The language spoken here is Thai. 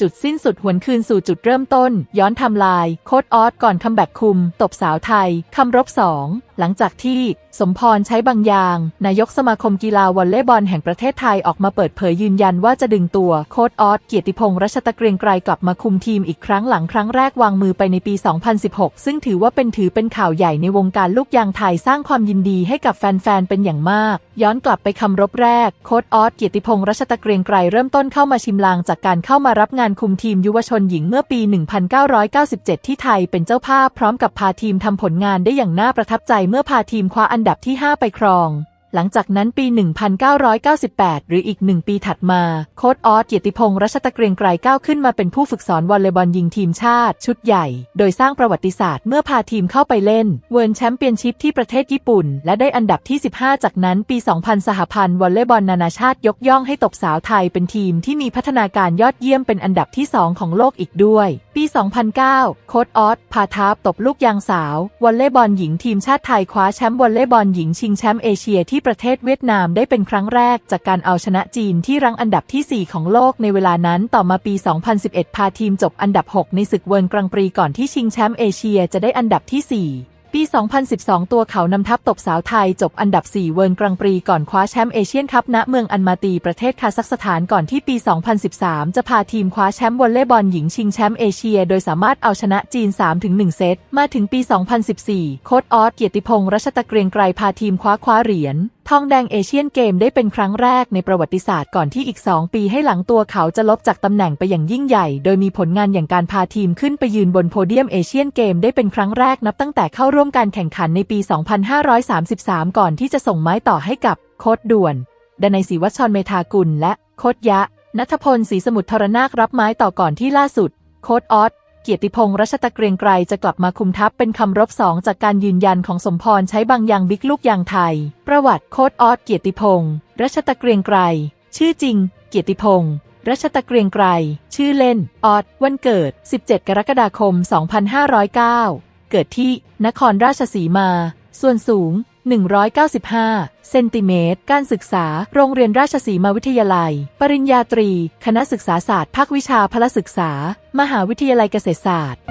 จุดสิ้นสุดหวนคืนสู่จุดเริ่มต้น ย้อนทำลาย โคดออสก่อนคัมแบ็กคุม ตบสาวไทยคำรบสอง หลังจากที่สมพรใช้บางอย่าง นายกสมาคมกีฬาวอลเลย์บอลแห่งประเทศไทยออกมาเปิดเผยยืนยันว่าจะดึงตัวโค้ดออสเกียรติพงษ์รัชตะเกรียงไกรกลับมาคุมทีมอีกครั้งหลังครั้งแรกวางมือไปในปี 2016 ซึ่งถือว่าเป็นถือเป็นข่าวใหญ่ในวงการลูกยางไทยสร้างความยินดีให้กับแฟนๆ เป็นอย่างมาก ย้อนกลับไปคำรบแรกโค้ดออสเกียรติพงษ์รัชตะเกรียงไกรเริ่มต้นเข้ามาชิมลางจากการเข้ามารับงานคุมทีมยุวชนหญิงเมื่อปี 1997 ที่ไทยเป็นเจ้าภาพพร้อมกับพาทีมทำผลงานได้อย่างน่าประทับใจเมื่อพาทีมคว้าอันดับที่ 5 ไปครอง หลังจากนั้นปี 1998 หรืออีกหนึ่งปีถัดมา โค้ดออสเกียรติพงษ์รัชตะเกรียงไกรก้าวขึ้นมาเป็นผู้ฝึกสอนวอลเลย์บอลหญิงทีมชาติ ชุดใหญ่ โดยสร้างประวัติศาสตร์เมื่อพาทีมเข้าไปเล่น เวิร์ลแชมเปี้ยนชิพที่ประเทศญี่ปุ่น และได้อันดับที่ 15 จากนั้นปี 2000 สหพันธ์วอลเลย์บอลนานาชาติยกย่องให้ตบสาวไทยเป็นทีมที่มีพัฒนาการยอดเยี่ยมเป็นอันดับที่ 2 ของโลกอีกด้วย ปี 2009 โค้ดออสพาทับตบลูกยางสาววอลเลย์บอลหญิงทีมชาติไทยคว้าแชมป์วอลเลย์บอลหญิงชิงแชมป์เอเชียที่ประเทศเวียดนามได้เป็นครั้งแรกจากการเอาชนะจีนที่รั้งอันดับที่ 4 ของโลกในเวลานั้นต่อมาปี 2011 พาทีมจบอันดับ 6 ในศึกเวิร์ลกรังปรีก่อนที่ชิงแชมป์เอเชียจะได้อันดับที่ 4ปี 2012 ตัวเขานำทัพตบสาวไทยจบอันดับ 4 เวิร์ลกรังปรีก่อนคว้าแชมป์เอเชียนคัพณเมืองอันมาตีประเทศคาซัคสถานก่อนที่ปี 2013 จะพาทีมคว้าแชมป์วอลเลย์บอลหญิงชิงแชมป์เอเชีย โดยสามารถเอาชนะจีน 3-1 เซต มาถึงปี 2014 โค้ดออสเกียรติพงษ์รัชตะเกรียงไกรพาทีมคว้าคว้าเหรียญ ทองแดงเอเชียนเกมได้เป็นครั้งแรกในประวัติศาสตร์ก่อนที่อีก 2 ปีให้หลังตัวเขาจะลบจากตำแหน่งไปอย่างยิ่งใหญ่ โดยมีผลงานอย่างการพาทีมขึ้นไปยืนบนโพเดียมเอเชียนเกมได้เป็นครั้งแรกนับตั้งแต่เข้าร่วมการแข่งขันในปี 2533 ก่อนที่จะส่งไม้ต่อให้กับโค้ดด่วนดนัยศรีวัชรเมธากุลและโค้ดยะนัทพลศรีสมุทรธรนาครับไม้ต่อก่อนที่ล่าสุด โค้ดออส เกียรติพงษ์รัชตะเกรียงไกรจะกลับมาคุมทัพเป็นคำรบสองจากการยืนยันของสมพรใช้บางอย่างบิ๊กลูกยางไทย ประวัติโค้ดออสเกียรติพงษ์รัชตะเกรียงไกรชื่อจริง เกียรติพงษ์รัชตะเกรียงไกรชื่อเล่น ออสวันเกิด 17 กรกฎาคม 2509 เกิดที่ นครราชสีมา ส่วนสูง 195 เซนติเมตร การศึกษา โรงเรียนราชสีมาวิทยาลัย ปริญญาตรี คณะศึกษาศาสตร์ ภาควิชาพละศึกษา มหาวิทยาลัยเกษตรศาสตร์